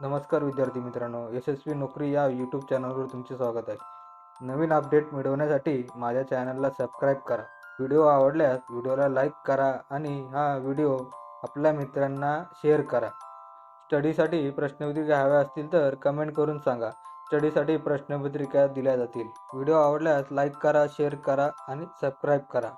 नमस्कार विद्यार्थी मित्रांनो यशस्वी नोकरी या यूट्यूब चॅनलवर तुमचे स्वागत आहे. नवीन अपडेट मिळवण्यासाठी माझ्या चॅनलला सबस्क्राईब करा. व्हिडिओ आवडल्यास व्हिडिओला लाईक करा आणि हा व्हिडिओ आपल्या मित्रांना शेअर करा. स्टडीसाठी प्रश्नपत्रिका हव्या असतील तर कमेंट करून सांगा. स्टडीसाठी प्रश्नपत्रिका दिल्या जातील. व्हिडिओ आवडल्यास लाईक करा शेअर करा आणि सबस्क्राईब करा.